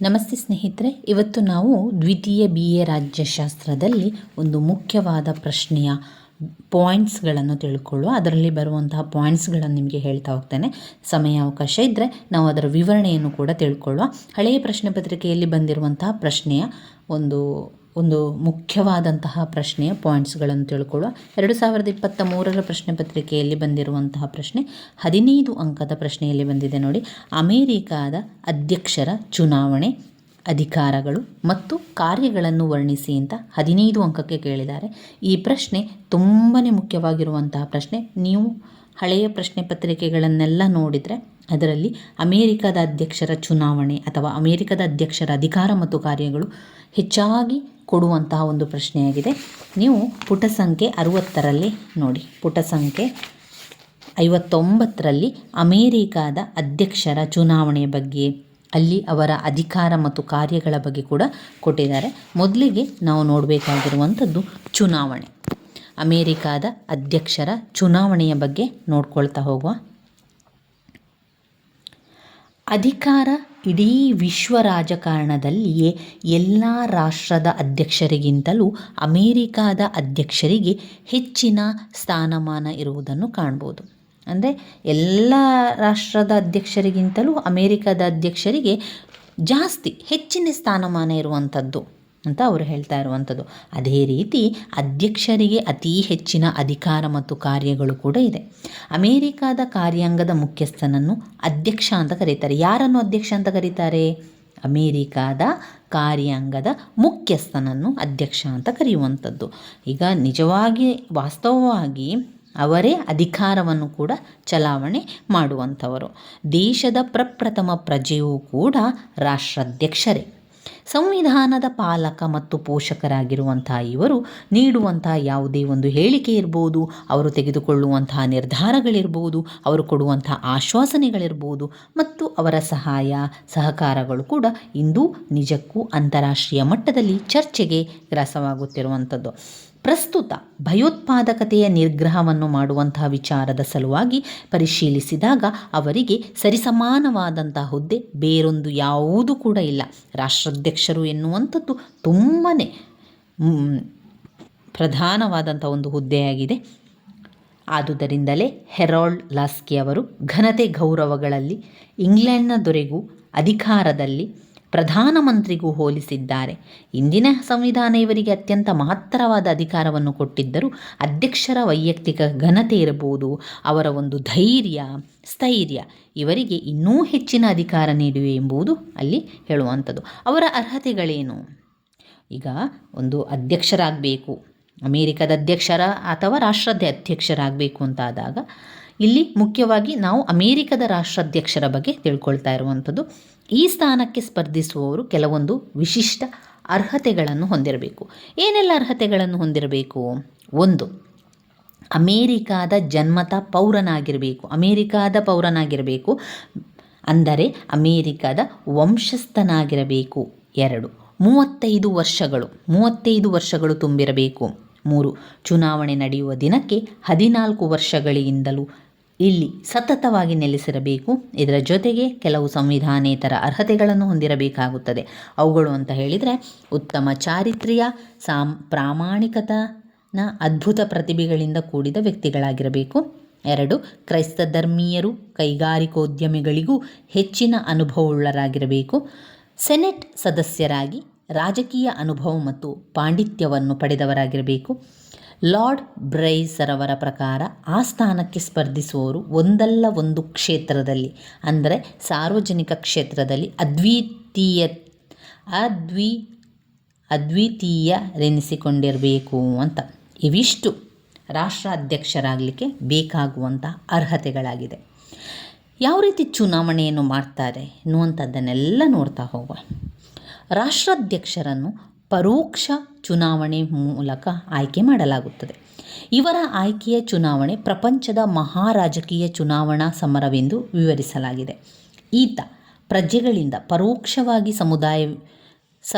ನಮಸ್ತೆ ಸ್ನೇಹಿತರೆ, ಇವತ್ತು ನಾವು ದ್ವಿತೀಯ ಬಿ ಎ ರಾಜ್ಯಶಾಸ್ತ್ರದಲ್ಲಿ ಒಂದು ಮುಖ್ಯವಾದ ಪ್ರಶ್ನೆಯ ಪಾಯಿಂಟ್ಸ್ಗಳನ್ನು ತಿಳ್ಕೊಳ್ಳುವ, ಅದರಲ್ಲಿ ಬರುವಂತಹ ಪಾಯಿಂಟ್ಸ್ಗಳನ್ನು ನಿಮಗೆ ಹೇಳ್ತಾ ಹೋಗ್ತೇನೆ. ಸಮಯ ಅವಕಾಶ ಇದ್ದರೆ ನಾವು ಅದರ ವಿವರಣೆಯನ್ನು ಕೂಡ ತಿಳ್ಕೊಳ್ಳುವ. ಹಳೆಯ ಪ್ರಶ್ನೆ ಪತ್ರಿಕೆಯಲ್ಲಿ ಬಂದಿರುವಂತಹ ಪ್ರಶ್ನೆಯ ಒಂದು ಒಂದು ಮುಖ್ಯವಾದಂತಹ ಪ್ರಶ್ನೆಯ ಪಾಯಿಂಟ್ಸ್ಗಳನ್ನು ತಿಳ್ಕೊಳ್ಳುವ. ಎರಡು ಸಾವಿರದ ಇಪ್ಪತ್ತ ಮೂರರ ಪ್ರಶ್ನೆ ಪತ್ರಿಕೆಯಲ್ಲಿ ಬಂದಿರುವಂತಹ ಪ್ರಶ್ನೆ, ಹದಿನೈದು ಅಂಕದ ಪ್ರಶ್ನೆಯಲ್ಲಿ ಬಂದಿದೆ ನೋಡಿ. ಅಮೇರಿಕಾದ ಅಧ್ಯಕ್ಷರ ಚುನಾವಣೆ ಅಧಿಕಾರಗಳು ಮತ್ತು ಕಾರ್ಯಗಳನ್ನು ವರ್ಣಿಸಿ ಅಂತ ಹದಿನೈದು ಅಂಕಕ್ಕೆ ಕೇಳಿದ್ದಾರೆ. ಈ ಪ್ರಶ್ನೆ ತುಂಬಾ ಮುಖ್ಯವಾಗಿರುವಂತಹ ಪ್ರಶ್ನೆ. ನೀವು ಹಳೆಯ ಪ್ರಶ್ನೆ ಪತ್ರಿಕೆಗಳನ್ನೆಲ್ಲ ನೋಡಿದರೆ ಅದರಲ್ಲಿ ಅಮೇರಿಕದ ಅಧ್ಯಕ್ಷರ ಚುನಾವಣೆ ಅಥವಾ ಅಮೇರಿಕದ ಅಧ್ಯಕ್ಷರ ಅಧಿಕಾರ ಮತ್ತು ಕಾರ್ಯಗಳು ಹೆಚ್ಚಾಗಿ ಕೊಡುವಂತಹ ಒಂದು ಪ್ರಶ್ನೆಯಾಗಿದೆ. ನೀವು ಪುಟ ಸಂಖ್ಯೆ ಅರುವತ್ತರಲ್ಲಿ ನೋಡಿ. ಪುಟ ಸಂಖ್ಯೆ ಐವತ್ತೊಂಬತ್ತರಲ್ಲಿ ಅಮೇರಿಕಾದ ಅಧ್ಯಕ್ಷರ ಚುನಾವಣೆಯ ಬಗ್ಗೆ ಅಲ್ಲಿ ಅವರ ಅಧಿಕಾರ ಮತ್ತು ಕಾರ್ಯಗಳ ಬಗ್ಗೆ ಕೂಡ ಕೊಟ್ಟಿದ್ದಾರೆ. ಮೊದಲಿಗೆ ನಾವು ನೋಡಬೇಕಾಗಿರುವಂಥದ್ದು ಚುನಾವಣೆ. ಅಮೇರಿಕಾದ ಅಧ್ಯಕ್ಷರ ಚುನಾವಣೆಯ ಬಗ್ಗೆ ನೋಡ್ಕೊಳ್ತಾ ಹೋಗುವ. ಅಧಿಕಾರ ಇಡೀ ವಿಶ್ವ ರಾಜಕಾರಣದಲ್ಲಿಯೇ ಎಲ್ಲ ರಾಷ್ಟ್ರದ ಅಧ್ಯಕ್ಷರಿಗಿಂತಲೂ ಅಮೇರಿಕಾದ ಅಧ್ಯಕ್ಷರಿಗೆ ಹೆಚ್ಚಿನ ಸ್ಥಾನಮಾನ ಇರುವುದನ್ನು ಕಾಣ್ಬೋದು. ಅಂದರೆ ಎಲ್ಲ ರಾಷ್ಟ್ರದ ಅಧ್ಯಕ್ಷರಿಗಿಂತಲೂ ಅಮೇರಿಕಾದ ಅಧ್ಯಕ್ಷರಿಗೆ ಜಾಸ್ತಿ ಹೆಚ್ಚಿನ ಸ್ಥಾನಮಾನ ಇರುವಂಥದ್ದು ಅಂತ ಅವರು ಹೇಳ್ತಾ ಇರುವಂಥದ್ದು. ಅದೇ ರೀತಿ ಅಧ್ಯಕ್ಷರಿಗೆ ಅತೀ ಹೆಚ್ಚಿನ ಅಧಿಕಾರ ಮತ್ತು ಕಾರ್ಯಗಳು ಕೂಡ ಇದೆ. ಅಮೇರಿಕಾದ ಕಾರ್ಯಾಂಗದ ಮುಖ್ಯಸ್ಥನನ್ನು ಅಧ್ಯಕ್ಷ ಅಂತ ಕರೀತಾರೆ. ಯಾರನ್ನು ಅಧ್ಯಕ್ಷ ಅಂತ ಕರೀತಾರೆ? ಅಮೇರಿಕಾದ ಕಾರ್ಯಾಂಗದ ಮುಖ್ಯಸ್ಥನನ್ನು ಅಧ್ಯಕ್ಷ ಅಂತ ಕರೆಯುವಂಥದ್ದು. ಈಗ ನಿಜವಾಗಿ ವಾಸ್ತವವಾಗಿ ಅವರೇ ಅಧಿಕಾರವನ್ನು ಕೂಡ ಚಲಾವಣೆ ಮಾಡುವಂಥವರು. ದೇಶದ ಪ್ರಪ್ರಥಮ ಪ್ರಜೆಯೂ ಕೂಡ ರಾಷ್ಟ್ರಾಧ್ಯಕ್ಷರೇ. ಸಂವಿಧಾನದ ಪಾಲಕ ಮತ್ತು ಪೋಷಕರಾಗಿರುವಂತಹ ಇವರು ನೀಡುವಂತಹ ಯಾವುದೇ ಒಂದು ಹೇಳಿಕೆ ಇರ್ಬೋದು, ಅವರು ತೆಗೆದುಕೊಳ್ಳುವಂತಹ ನಿರ್ಧಾರಗಳಿರ್ಬೋದು, ಅವರು ಕೊಡುವಂತಹ ಆಶ್ವಾಸನೆಗಳಿರ್ಬೋದು ಮತ್ತು ಅವರ ಸಹಾಯ, ಸಹಕಾರಗಳು ಕೂಡ ಇಂದು ನಿಜಕ್ಕೂ ಅಂತಾರಾಷ್ಟ್ರೀಯ ಮಟ್ಟದಲ್ಲಿ ಚರ್ಚೆಗೆ ಗ್ರಾಸವಾಗುತ್ತಿರುವಂಥದ್ದು. ಪ್ರಸ್ತುತ ಭಯೋತ್ಪಾದಕತೆಯ ನಿರ್ಗ್ರಹವನ್ನು ಮಾಡುವಂತಹ ವಿಚಾರದ ಸಲುವಾಗಿ ಪರಿಶೀಲಿಸಿದಾಗ ಅವರಿಗೆ ಸರಿಸಮಾನವಾದಂತಹ ಹುದ್ದೆ ಬೇರೊಂದು ಯಾವುದೂ ಕೂಡ ಇಲ್ಲ. ರಾಷ್ಟ್ರಾಧ್ಯಕ್ಷರು ಎನ್ನುವಂಥದ್ದು ತುಂಬಾ ಪ್ರಧಾನವಾದಂಥ ಒಂದು ಹುದ್ದೆಯಾಗಿದೆ. ಆದುದರಿಂದಲೇ ಹೆರಾಲ್ಡ್ ಲಾಸ್ಕಿ ಅವರು ಘನತೆ ಗೌರವಗಳಲ್ಲಿ ಇಂಗ್ಲೆಂಡ್ನ ದೊರೆಗೂ ಅಧಿಕಾರದಲ್ಲಿ ಪ್ರಧಾನಮಂತ್ರಿಗೂ ಹೋಲಿಸಿದ್ದಾರೆ. ಇಂದಿನ ಸಂವಿಧಾನ ಇವರಿಗೆ ಅತ್ಯಂತ ಮಹತ್ತರವಾದ ಅಧಿಕಾರವನ್ನು ಕೊಟ್ಟಿದ್ದರೂ ಅಧ್ಯಕ್ಷರ ವೈಯಕ್ತಿಕ ಘನತೆ ಇರಬಹುದು, ಅವರ ಒಂದು ಧೈರ್ಯ, ಸ್ಥೈರ್ಯ ಇವರಿಗೆ ಇನ್ನೂ ಹೆಚ್ಚಿನ ಅಧಿಕಾರ ನೀಡಿವೆ ಎಂಬುದು ಅಲ್ಲಿ ಹೇಳುವಂಥದ್ದು. ಅವರ ಅರ್ಹತೆಗಳೇನು? ಈಗ ಒಂದು ಅಧ್ಯಕ್ಷರಾಗಬೇಕು, ಅಮೇರಿಕದ ಅಧ್ಯಕ್ಷರ ಅಥವಾ ರಾಷ್ಟ್ರದ ಅಧ್ಯಕ್ಷರಾಗಬೇಕು ಅಂತಾದಾಗ ಇಲ್ಲಿ ಮುಖ್ಯವಾಗಿ ನಾವು ಅಮೇರಿಕದ ರಾಷ್ಟ್ರಾಧ್ಯಕ್ಷರ ಬಗ್ಗೆ ತಿಳ್ಕೊಳ್ತಾ ಇರುವಂಥದ್ದು. ಈ ಸ್ಥಾನಕ್ಕೆ ಸ್ಪರ್ಧಿಸುವವರು ಕೆಲವೊಂದು ವಿಶಿಷ್ಟ ಅರ್ಹತೆಗಳನ್ನು ಹೊಂದಿರಬೇಕು. ಏನೆಲ್ಲ ಅರ್ಹತೆಗಳನ್ನು ಹೊಂದಿರಬೇಕು? ಒಂದು, ಅಮೇರಿಕಾದ ಜನ್ಮತ ಪೌರನಾಗಿರಬೇಕು. ಅಮೇರಿಕಾದ ಪೌರನಾಗಿರಬೇಕು. ಅಂದರೆ ಅಮೇರಿಕಾದ ವಂಶಸ್ಥನಾಗಿರಬೇಕು. ಎರಡು, ಮೂವತ್ತೈದು ವರ್ಷಗಳು. ಮೂವತ್ತೈದು ವರ್ಷಗಳು ತುಂಬಿರಬೇಕು. ಮೂರು, ಚುನಾವಣೆ ನಡೆಯುವ ದಿನಕ್ಕೆ ಹದಿನಾಲ್ಕು ವರ್ಷಗಳಿಂದಲೂ ಇಲ್ಲಿ ಸತತವಾಗಿ ನೆಲೆಸಿರಬೇಕು. ಇದರ ಜೊತೆಗೆ ಕೆಲವು ಸಂವಿಧಾನೇತರ ಅರ್ಹತೆಗಳನ್ನು ಹೊಂದಿರಬೇಕಾಗುತ್ತದೆ. ಅವುಗಳು ಅಂತ ಹೇಳಿದರೆ ಉತ್ತಮ ಚಾರಿತ್ರ್ಯ, ಸಾಮ್, ಪ್ರಾಮಾಣಿಕತನ ಅದ್ಭುತ ಪ್ರತಿಭೆಗಳಿಂದ ಕೂಡಿದ ವ್ಯಕ್ತಿಗಳಾಗಿರಬೇಕು. ಎರಡು, ಕ್ರೈಸ್ತ ಧರ್ಮೀಯರು ಕೈಗಾರಿಕೋದ್ಯಮಿಗಳಿಗೂ ಹೆಚ್ಚಿನ ಅನುಭವವುಳ್ಳರಾಗಿರಬೇಕು ಸೆನೆಟ್ ಸದಸ್ಯರಾಗಿ ರಾಜಕೀಯ ಅನುಭವ ಮತ್ತು ಪಾಂಡಿತ್ಯವನ್ನು ಪಡೆದವರಾಗಿರಬೇಕು. ಲಾರ್ಡ್ ಬ್ರೈಸರವರ ಪ್ರಕಾರ ಆ ಸ್ಥಾನಕ್ಕೆ ಸ್ಪರ್ಧಿಸುವವರು ಒಂದಲ್ಲ ಒಂದು ಕ್ಷೇತ್ರದಲ್ಲಿ, ಅಂದರೆ ಸಾರ್ವಜನಿಕ ಕ್ಷೇತ್ರದಲ್ಲಿ ಅದ್ವಿತೀಯ, ಅದ್ವಿ, ಅದ್ವಿತೀಯರೆನಿಸಿಕೊಂಡಿರಬೇಕು ಅಂತ. ಇವಿಷ್ಟು ರಾಷ್ಟ್ರಾಧ್ಯಕ್ಷರಾಗಲಿಕ್ಕೆ ಬೇಕಾಗುವಂಥ ಅರ್ಹತೆಗಳಾಗಿದೆ. ಯಾವ ರೀತಿ ಚುನಾವಣೆಯನ್ನು ಮಾಡ್ತಾರೆ ಅನ್ನುವಂಥದ್ದನ್ನೆಲ್ಲ ನೋಡ್ತಾ ಹೋಗುವ. ರಾಷ್ಟ್ರಾಧ್ಯಕ್ಷರನ್ನು ಪರೋಕ್ಷ ಚುನಾವಣೆ ಮೂಲಕ ಆಯ್ಕೆ ಮಾಡಲಾಗುತ್ತದೆ. ಇವರ ಆಯ್ಕೆಯ ಚುನಾವಣೆ ಪ್ರಪಂಚದ ಮಹಾರಾಜಕೀಯ ಚುನಾವಣಾ ಸಮರವೆಂದು ವಿವರಿಸಲಾಗಿದೆ. ಈತ ಪ್ರಜೆಗಳಿಂದ ಪರೋಕ್ಷವಾಗಿ ಸಮುದಾಯ, ಸ,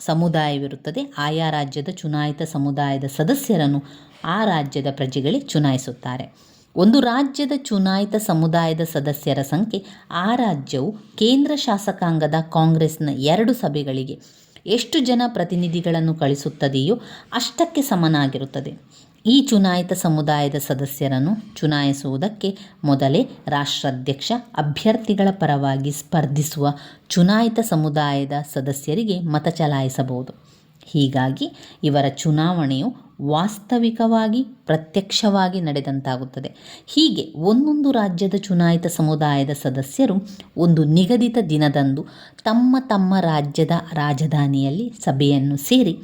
ಸಮುದಾಯವಿರುತ್ತದೆ. ಆಯಾ ರಾಜ್ಯದ ಚುನಾಯಿತ ಸಮುದಾಯದ ಸದಸ್ಯರನ್ನು ಆ ರಾಜ್ಯದ ಪ್ರಜೆಗಳೇ ಚುನಾಯಿಸುತ್ತಾರೆ. ಒಂದು ರಾಜ್ಯದ ಚುನಾಯಿತ ಸಮುದಾಯದ ಸದಸ್ಯರ ಸಂಖ್ಯೆ ಆ ರಾಜ್ಯವು ಕೇಂದ್ರ ಶಾಸಕಾಂಗದ ಕಾಂಗ್ರೆಸ್ನ ಎರಡು ಸಭೆಗಳಿಗೆ ಎಷ್ಟು ಜನ ಪ್ರತಿನಿಧಿಗಳನ್ನು ಕಳಿಸುತ್ತದೆಯೋ ಅಷ್ಟಕ್ಕೆ ಸಮನಾಗಿರುತ್ತದೆ. ಈ ಚುನಾಯಿತ ಸಮುದಾಯದ ಸದಸ್ಯರನ್ನು ಚುನಾಯಿಸುವುದಕ್ಕೆ ಮೊದಲೇ ರಾಷ್ಟ್ರಾಧ್ಯಕ್ಷ ಅಭ್ಯರ್ಥಿಗಳ ಪರವಾಗಿ ಸ್ಪರ್ಧಿಸುವ ಚುನಾಯಿತ ಸಮುದಾಯದ ಸದಸ್ಯರಿಗೆ ಮತ ಚಲಾಯಿಸಬಹುದು. ಹೀಗಾಗಿ ಇವರ ಚುನಾವಣೆಯು ವಾಸ್ತವಿಕವಾಗಿ ಪ್ರತ್ಯಕ್ಷವಾಗಿ ನಡೆದಂತಾಗುತ್ತದೆ. ಹೀಗೆ ಒಂದೊಂದು ರಾಜ್ಯದ ಚುನಾಯಿತ ಸಮುದಾಯದ ಸದಸ್ಯರು ಒಂದು ನಿಗದಿತ ದಿನದಂದು ತಮ್ಮ ತಮ್ಮ ರಾಜ್ಯದ ರಾಜಧಾನಿಯಲ್ಲಿ ಸಭೆಯನ್ನು ಸೇರಿ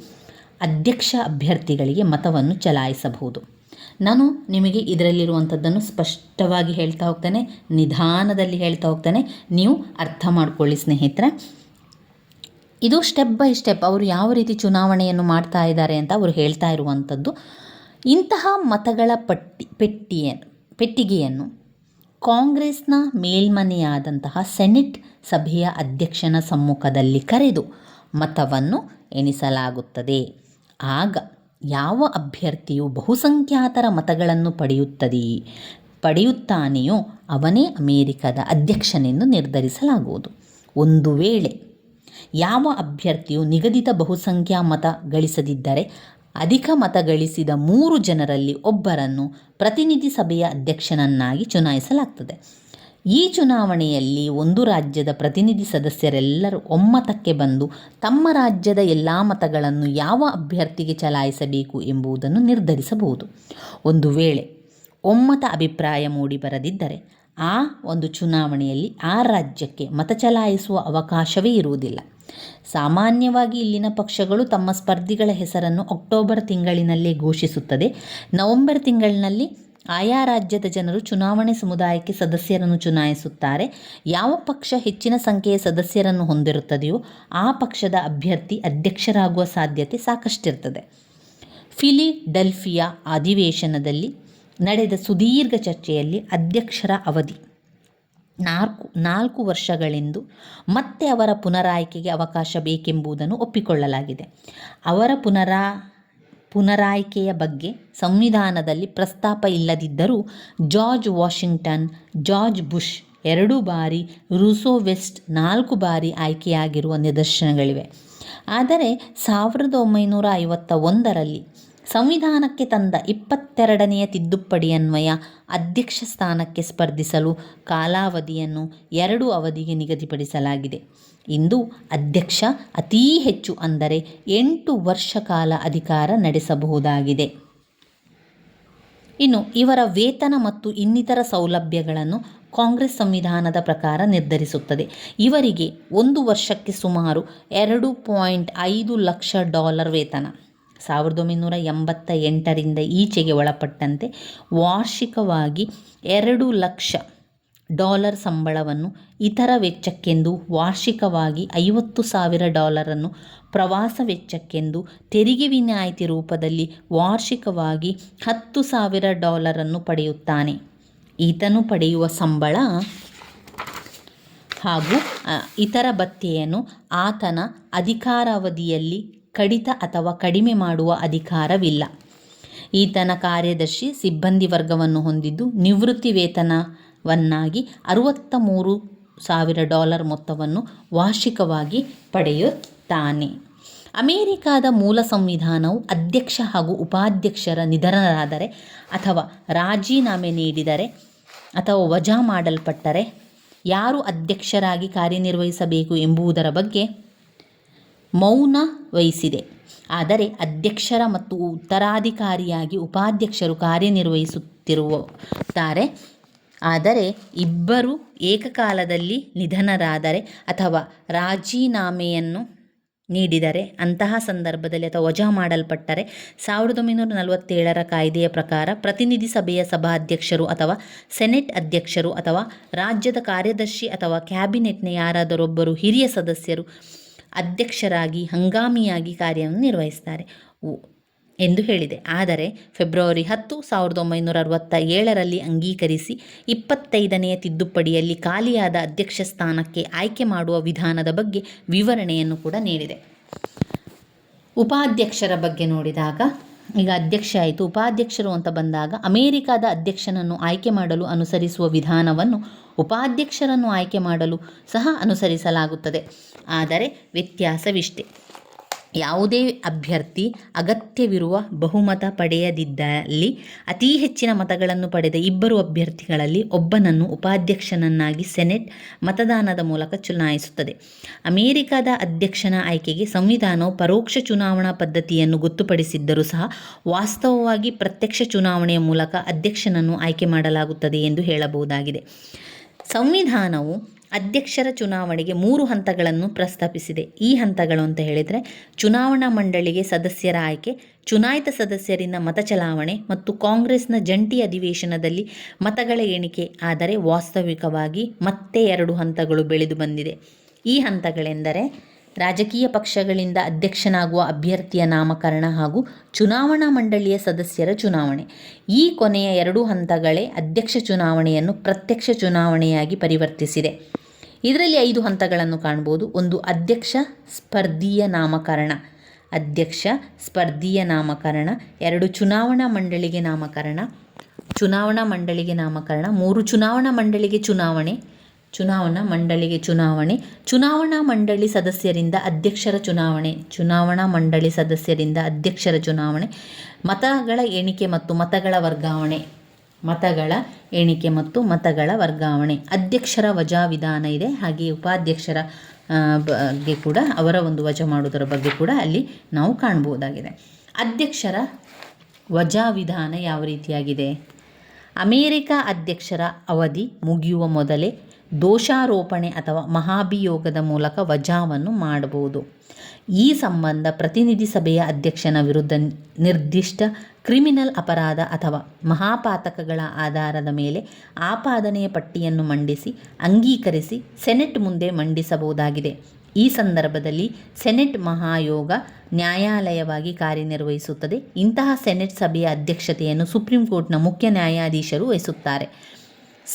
ಅಧ್ಯಕ್ಷ ಅಭ್ಯರ್ಥಿಗಳಿಗೆ ಮತವನ್ನು ಚಲಾಯಿಸಬಹುದು. ನಾನು ನಿಮಗೆ ಇದರಲ್ಲಿರುವಂಥದ್ದನ್ನು ಸ್ಪಷ್ಟವಾಗಿ ಹೇಳ್ತಾ ಹೋಗ್ತೇನೆ, ನಿಧಾನದಲ್ಲಿ ಹೇಳ್ತಾ ಹೋಗ್ತೇನೆ. ನೀವು ಅರ್ಥ ಮಾಡ್ಕೊಳ್ಳಿ ಸ್ನೇಹಿತರೆ. ಇದು ಸ್ಟೆಪ್ ಬೈ ಸ್ಟೆಪ್ ಅವರು ಯಾವ ರೀತಿ ಚುನಾವಣೆಯನ್ನು ಮಾಡ್ತಾ ಇದ್ದಾರೆ ಅಂತ ಅವರು ಹೇಳ್ತಾ ಇರುವಂಥದ್ದು. ಇಂತಹ ಮತಗಳ ಪಟ್ಟಿ, ಪೆಟ್ಟಿಯ, ಪೆಟ್ಟಿಗೆಯನ್ನು ಕಾಂಗ್ರೆಸ್ನ ಮೇಲ್ಮನೆಯಾದಂತಹ ಸೆನೆಟ್ ಸಭೆಯ ಅಧ್ಯಕ್ಷನ ಸಮ್ಮುಖದಲ್ಲಿ ಕರೆದು ಮತವನ್ನು ಎಣಿಸಲಾಗುತ್ತದೆ. ಆಗ ಯಾವ ಅಭ್ಯರ್ಥಿಯು ಬಹುಸಂಖ್ಯಾತರ ಮತಗಳನ್ನು ಪಡೆಯುತ್ತದೆಯೇ ಪಡೆಯುತ್ತಾನೆಯೋ ಅವನೇ ಅಮೇರಿಕದ ಅಧ್ಯಕ್ಷನೆಂದು ನಿರ್ಧರಿಸಲಾಗುವುದು. ಒಂದು ವೇಳೆ ಯಾವ ಅಭ್ಯರ್ಥಿಯು ನಿಗದಿತ ಬಹುಸಂಖ್ಯಾ ಮತ ಗಳಿಸದಿದ್ದರೆ ಅಧಿಕ ಮತ ಗಳಿಸಿದ ಮೂರು ಜನರಲ್ಲಿ ಒಬ್ಬರನ್ನು ಪ್ರತಿನಿಧಿ ಸಭೆಯ ಅಧ್ಯಕ್ಷನನ್ನಾಗಿ ಚುನಾಯಿಸಲಾಗ್ತದೆ. ಈ ಚುನಾವಣೆಯಲ್ಲಿ ಒಂದು ರಾಜ್ಯದ ಪ್ರತಿನಿಧಿ ಸದಸ್ಯರೆಲ್ಲರೂ ಒಮ್ಮತಕ್ಕೆ ಬಂದು ತಮ್ಮ ರಾಜ್ಯದ ಎಲ್ಲ ಮತಗಳನ್ನು ಯಾವ ಅಭ್ಯರ್ಥಿಗೆ ಚಲಾಯಿಸಬೇಕು ಎಂಬುದನ್ನು ನಿರ್ಧರಿಸಬಹುದು. ಒಂದು ವೇಳೆ ಒಮ್ಮತ ಅಭಿಪ್ರಾಯ ಮೂಡಿ ಬರದಿದ್ದರೆ ಆ ಒಂದು ಚುನಾವಣೆಯಲ್ಲಿ ಆ ರಾಜ್ಯಕ್ಕೆ ಮತ ಚಲಾಯಿಸುವ ಅವಕಾಶವೇ ಇರುವುದಿಲ್ಲ. ಸಾಮಾನ್ಯವಾಗಿ ಇಲ್ಲಿನ ಪಕ್ಷಗಳು ತಮ್ಮ ಸ್ಪರ್ಧಿಗಳ ಹೆಸರನ್ನು ಅಕ್ಟೋಬರ್ ತಿಂಗಳಿನಲ್ಲೇ ಘೋಷಿಸುತ್ತದೆ. ನವೆಂಬರ್ ತಿಂಗಳಿನಲ್ಲಿ ಆಯಾ ರಾಜ್ಯದ ಜನರು ಚುನಾವಣೆ ಸಮುದಾಯಕ್ಕೆ ಸದಸ್ಯರನ್ನು ಚುನಾಯಿಸುತ್ತಾರೆ. ಯಾವ ಪಕ್ಷ ಹೆಚ್ಚಿನ ಸಂಖ್ಯೆಯ ಸದಸ್ಯರನ್ನು ಹೊಂದಿರುತ್ತದೆಯೋ ಆ ಪಕ್ಷದ ಅಭ್ಯರ್ಥಿ ಅಧ್ಯಕ್ಷರಾಗುವ ಸಾಧ್ಯತೆ ಸಾಕಷ್ಟಿರ್ತದೆ ಫಿಲಿಡೆಲ್ಫಿಯಾ ಅಧಿವೇಶನದಲ್ಲಿ ನಡೆದ ಸುದೀರ್ಘ ಚರ್ಚೆಯಲ್ಲಿ ಅಧ್ಯಕ್ಷರ ಅವಧಿ ನಾಲ್ಕು ನಾಲ್ಕು ವರ್ಷಗಳೆಂದು ಮತ್ತೆ ಅವರ ಪುನರಾಯ್ಕೆಗೆ ಅವಕಾಶ ಬೇಕೆಂಬುದನ್ನು ಒಪ್ಪಿಕೊಳ್ಳಲಾಗಿದೆ. ಅವರ ಪುನರಾ, ಪುನರಾಯ್ಕೆಯ ಬಗ್ಗೆ ಸಂವಿಧಾನದಲ್ಲಿ ಪ್ರಸ್ತಾಪ ಇಲ್ಲದಿದ್ದರೂ ಜಾರ್ಜ್ ವಾಷಿಂಗ್ಟನ್, ಜಾರ್ಜ್ ಬುಷ್ ಎರಡು ಬಾರಿ, ರೂಸೋ ವೆಸ್ಟ್ ನಾಲ್ಕು ಬಾರಿ ಆಯ್ಕೆಯಾಗಿರುವ ನಿದರ್ಶನಗಳಿವೆ. ಆದರೆ ಸಾವಿರದ ಒಂಬೈನೂರ ಐವತ್ತ ಒಂದರಲ್ಲಿ ಸಂವಿಧಾನಕ್ಕೆ ತಂದ ಇಪ್ಪತ್ತೆರಡನೆಯ ತಿದ್ದುಪಡಿಯನ್ವಯ ಅಧ್ಯಕ್ಷ ಸ್ಥಾನಕ್ಕೆ ಸ್ಪರ್ಧಿಸಲು ಕಾಲಾವಧಿಯನ್ನು ಎರಡು ಅವಧಿಗೆ ನಿಗದಿಪಡಿಸಲಾಗಿದೆ. ಇಂದು ಅಧ್ಯಕ್ಷ ಅತೀ ಹೆಚ್ಚು ಅಂದರೆ ಎಂಟು ವರ್ಷ ಕಾಲ ಅಧಿಕಾರ ನಡೆಸಬಹುದಾಗಿದೆ. ಇನ್ನು ಇವರ ವೇತನ ಮತ್ತು ಇನ್ನಿತರ ಸೌಲಭ್ಯಗಳನ್ನು ಕಾಂಗ್ರೆಸ್ ಸಂವಿಧಾನದ ಪ್ರಕಾರ ನಿರ್ಧರಿಸುತ್ತದೆ. ಇವರಿಗೆ ಒಂದು ವರ್ಷಕ್ಕೆ ಸುಮಾರು ಎರಡು ಪಾಯಿಂಟ್ ಐದು ಲಕ್ಷ ಡಾಲರ್ ವೇತನ. ಸಾವಿರದ ಒಂಬೈನೂರ ಎಂಬತ್ತ ಎಂಟರಿಂದ ಈಚೆಗೆ ಒಳಪಟ್ಟಂತೆ ವಾರ್ಷಿಕವಾಗಿ ಎರಡು ಲಕ್ಷ ಡಾಲರ್ ಸಂಬಳವನ್ನು ಇತರ ವೆಚ್ಚಕ್ಕೆಂದು ವಾರ್ಷಿಕವಾಗಿ ಐವತ್ತು ಸಾವಿರ ಡಾಲರನ್ನು ಪ್ರವಾಸ ವೆಚ್ಚಕ್ಕೆಂದು ತೆರಿಗೆ ವಿನಾಯಿತಿ ರೂಪದಲ್ಲಿ ವಾರ್ಷಿಕವಾಗಿ ಹತ್ತು ಸಾವಿರ ಡಾಲರನ್ನು ಪಡೆಯುತ್ತಾನೆ. ಈತನು ಪಡೆಯುವ ಸಂಬಳ ಹಾಗೂ ಇತರ ಭತ್ಯೆಯನ್ನು ಆತನ ಅಧಿಕಾರಾವಧಿಯಲ್ಲಿ ಕಡಿತ ಅಥವಾ ಕಡಿಮೆ ಮಾಡುವ ಅಧಿಕಾರವಿಲ್ಲ. ಈತನ ಕಾರ್ಯದರ್ಶಿ ಸಿಬ್ಬಂದಿ ವರ್ಗವನ್ನು ಹೊಂದಿದ್ದು ನಿವೃತ್ತಿ ವೇತನವನ್ನಾಗಿ ಅರುವತ್ತ ಮೂರು ಸಾವಿರ ಡಾಲರ್ ಮೊತ್ತವನ್ನು ವಾರ್ಷಿಕವಾಗಿ ಪಡೆಯುತ್ತಾನೆ. ಅಮೇರಿಕಾದ ಮೂಲ ಸಂವಿಧಾನವು ಅಧ್ಯಕ್ಷ ಹಾಗೂ ಉಪಾಧ್ಯಕ್ಷರ ನಿಧನರಾದರೆ ಅಥವಾ ರಾಜೀನಾಮೆ ನೀಡಿದರೆ ಅಥವಾ ವಜಾ ಮಾಡಲ್ಪಟ್ಟರೆ ಯಾರು ಅಧ್ಯಕ್ಷರಾಗಿ ಕಾರ್ಯನಿರ್ವಹಿಸಬೇಕು ಎಂಬುದರ ಬಗ್ಗೆ ಮೌನ ವಹಿಸಿದೆ. ಆದರೆ ಅಧ್ಯಕ್ಷರ ಮತ್ತು ಉತ್ತರಾಧಿಕಾರಿಯಾಗಿ ಉಪಾಧ್ಯಕ್ಷರು ಕಾರ್ಯನಿರ್ವಹಿಸುತ್ತಿರುತ್ತಾರೆ. ಆದರೆ ಇಬ್ಬರು ಏಕಕಾಲದಲ್ಲಿ ನಿಧನರಾದರೆ ಅಥವಾ ರಾಜೀನಾಮೆಯನ್ನು ನೀಡಿದರೆ, ಅಂತಹ ಸಂದರ್ಭದಲ್ಲಿ ಅಥವಾ ವಜಾ ಮಾಡಲ್ಪಟ್ಟರೆ ಸಾವಿರದ ಒಂಬೈನೂರ ನಲವತ್ತೇಳರ ಕಾಯ್ದೆಯ ಪ್ರಕಾರ ಪ್ರತಿನಿಧಿ ಸಭೆಯ ಸಭಾಧ್ಯಕ್ಷರು ಅಥವಾ ಸೆನೆಟ್ ಅಧ್ಯಕ್ಷರು ಅಥವಾ ರಾಜ್ಯದ ಕಾರ್ಯದರ್ಶಿ ಅಥವಾ ಕ್ಯಾಬಿನೆಟ್ನ ಯಾರಾದರೊಬ್ಬರು ಹಿರಿಯ ಸದಸ್ಯರು ಅಧ್ಯಕ್ಷರಾಗಿ, ಹಂಗಾಮಿಯಾಗಿ ಕಾರ್ಯವನ್ನು ನಿರ್ವಹಿಸ್ತಾರೆ. ಎಂದು ಹೇಳಿದೆ. ಆದರೆ ಫೆಬ್ರವರಿ ಹತ್ತು, ಸಾವಿರದ ಒಂಬೈನೂರ ಅರವತ್ತ ಏಳರಲ್ಲಿ ಅಂಗೀಕರಿಸಿ ಇಪ್ಪತ್ತೈದನೆಯ ತಿದ್ದುಪಡಿಯಲ್ಲಿ ಖಾಲಿಯಾದ ಅಧ್ಯಕ್ಷ ಸ್ಥಾನಕ್ಕೆ ಆಯ್ಕೆ ಮಾಡುವ ವಿಧಾನದ ಬಗ್ಗೆ ವಿವರಣೆಯನ್ನು ಕೂಡ ನೀಡಿದೆ. ಉಪಾಧ್ಯಕ್ಷರ ಬಗ್ಗೆ ನೋಡಿದಾಗ, ಈಗ ಅಧ್ಯಕ್ಷ ಆಯಿತು. ಉಪಾಧ್ಯಕ್ಷರು ಅಂತ ಬಂದಾಗ ಅಮೇರಿಕಾದ ಅಧ್ಯಕ್ಷನನ್ನು ಆಯ್ಕೆ ಮಾಡಲು ಅನುಸರಿಸುವ ವಿಧಾನವನ್ನು ಉಪಾಧ್ಯಕ್ಷರನ್ನು ಆಯ್ಕೆ ಮಾಡಲು ಸಹ ಅನುಸರಿಸಲಾಗುತ್ತದೆ. ಆದರೆ ವ್ಯತ್ಯಾಸವಿಷ್ಟೆ. ಯಾವುದೇ ಅಭ್ಯರ್ಥಿ ಅಗತ್ಯವಿರುವ ಬಹುಮತ ಪಡೆಯದಿದ್ದಲ್ಲಿ ಅತಿ ಹೆಚ್ಚಿನ ಮತಗಳನ್ನು ಪಡೆದ ಇಬ್ಬರು ಅಭ್ಯರ್ಥಿಗಳಲ್ಲಿ ಒಬ್ಬನನ್ನು ಉಪಾಧ್ಯಕ್ಷನನ್ನಾಗಿ ಸೆನೆಟ್ ಮತದಾನದ ಮೂಲಕ ಚುನಾಯಿಸುತ್ತದೆ. ಅಮೆರಿಕದ ಅಧ್ಯಕ್ಷನ ಆಯ್ಕೆಗೆ ಸಂವಿಧಾನವು ಪರೋಕ್ಷ ಚುನಾವಣಾ ಪದ್ಧತಿಯನ್ನು ಗೊತ್ತುಪಡಿಸಿದ್ದರೂ ಸಹ ವಾಸ್ತವವಾಗಿ ಪ್ರತ್ಯಕ್ಷ ಚುನಾವಣೆಯ ಮೂಲಕ ಅಧ್ಯಕ್ಷನನ್ನು ಆಯ್ಕೆ ಮಾಡಲಾಗುತ್ತದೆ ಎಂದು ಹೇಳಬಹುದಾಗಿದೆ. ಸಂವಿಧಾನವು ಅಧ್ಯಕ್ಷರ ಚುನಾವಣೆಗೆ ಮೂರು ಹಂತಗಳನ್ನು ಪ್ರಸ್ತಾಪಿಸಿದೆ. ಈ ಹಂತಗಳು ಅಂತ ಹೇಳಿದರೆ, ಚುನಾವಣಾ ಮಂಡಳಿಗೆ ಸದಸ್ಯರ ಆಯ್ಕೆ, ಚುನಾಯಿತ ಸದಸ್ಯರಿಂದ ಮತ ಚಲಾವಣೆ ಮತ್ತು ಕಾಂಗ್ರೆಸ್ನ ಜಂಟಿ ಅಧಿವೇಶನದಲ್ಲಿ ಮತಗಳ ಎಣಿಕೆ, ಆದರೆ ವಾಸ್ತವಿಕವಾಗಿ ಮತ್ತೆ ಎರಡು ಹಂತಗಳು ಬೆಳೆದು ಬಂದಿದೆ. ಈ ಹಂತಗಳೆಂದರೆ ರಾಜಕೀಯ ಪಕ್ಷಗಳಿಂದ ಅಧ್ಯಕ್ಷನಾಗುವ ಅಭ್ಯರ್ಥಿಯ ನಾಮಕರಣ ಹಾಗೂ ಚುನಾವಣಾ ಮಂಡಳಿಯ ಸದಸ್ಯರ ಚುನಾವಣೆ. ಈ ಕೊನೆಯ ಎರಡು ಹಂತಗಳೇ ಅಧ್ಯಕ್ಷ ಚುನಾವಣೆಯನ್ನು ಪ್ರತ್ಯಕ್ಷ ಚುನಾವಣೆಯಾಗಿ ಪರಿವರ್ತಿಸಿದೆ. ಇದರಲ್ಲಿ ಐದು ಹಂತಗಳನ್ನು ಕಾಣ್ಬೋದು. ಒಂದು, ಅಧ್ಯಕ್ಷ ಸ್ಪರ್ಧೀಯ ನಾಮಕರಣ. ಅಧ್ಯಕ್ಷ ಸ್ಪರ್ಧೀಯ ನಾಮಕರಣ. ಎರಡು, ಚುನಾವಣಾ ಮಂಡಳಿಗೆ ನಾಮಕರಣ. ಚುನಾವಣಾ ಮಂಡಳಿಗೆ ನಾಮಕರಣ. ಮೂರು, ಚುನಾವಣಾ ಮಂಡಳಿಗೆ ಚುನಾವಣೆ. ಚುನಾವಣಾ ಮಂಡಳಿಗೆ ಚುನಾವಣೆ, ಚುನಾವಣಾ ಮಂಡಳಿ ಸದಸ್ಯರಿಂದ ಅಧ್ಯಕ್ಷರ ಚುನಾವಣೆ, ಚುನಾವಣಾ ಮಂಡಳಿ ಸದಸ್ಯರಿಂದ ಅಧ್ಯಕ್ಷರ ಚುನಾವಣೆ, ಮತಗಳ ಎಣಿಕೆ ಮತ್ತು ಮತಗಳ ವರ್ಗಾವಣೆ, ಮತಗಳ ಎಣಿಕೆ ಮತ್ತು ಮತಗಳ ವರ್ಗಾವಣೆ. ಅಧ್ಯಕ್ಷರ ವಜಾ ವಿಧಾನ ಇದೆ, ಹಾಗೆಯೇ ಉಪಾಧ್ಯಕ್ಷರ ಬಗ್ಗೆ ಕೂಡ ಅವರ ಒಂದು ವಜಾ ಮಾಡುವುದರ ಬಗ್ಗೆ ಕೂಡ ಅಲ್ಲಿ ನಾವು ಕಾಣಬಹುದಾಗಿದೆ. ಅಧ್ಯಕ್ಷರ ವಜಾ ವಿಧಾನ ಯಾವ ರೀತಿಯಾಗಿದೆ? ಅಮೇರಿಕ ಅಧ್ಯಕ್ಷರ ಅವಧಿ ಮುಗಿಯುವ ಮೊದಲೇ ದೋಷಾರೋಪಣೆ ಅಥವಾ ಮಹಾಭಿಯೋಗದ ಮೂಲಕ ವಜಾವನ್ನು ಮಾಡಬಹುದು. ಈ ಸಂಬಂಧ ಪ್ರತಿನಿಧಿ ಸಭೆಯ ಅಧ್ಯಕ್ಷನ ವಿರುದ್ಧ ನಿರ್ದಿಷ್ಟ ಕ್ರಿಮಿನಲ್ ಅಪರಾಧ ಅಥವಾ ಮಹಾಪಾತಕಗಳ ಆಧಾರದ ಮೇಲೆ ಆಪಾದನೆಯ ಪಟ್ಟಿಯನ್ನು ಮಂಡಿಸಿ, ಅಂಗೀಕರಿಸಿ ಸೆನೆಟ್ ಮುಂದೆ ಮಂಡಿಸಬಹುದಾಗಿದೆ. ಈ ಸಂದರ್ಭದಲ್ಲಿ ಸೆನೆಟ್ ಮಹಾಯೋಗ ನ್ಯಾಯಾಲಯವಾಗಿ ಕಾರ್ಯನಿರ್ವಹಿಸುತ್ತದೆ. ಇಂತಹ ಸೆನೆಟ್ ಸಭೆಯ ಅಧ್ಯಕ್ಷತೆಯನ್ನು ಸುಪ್ರೀಂ ಕೋರ್ಟ್ನ ಮುಖ್ಯ ನ್ಯಾಯಾಧೀಶರು ವಹಿಸುತ್ತಾರೆ.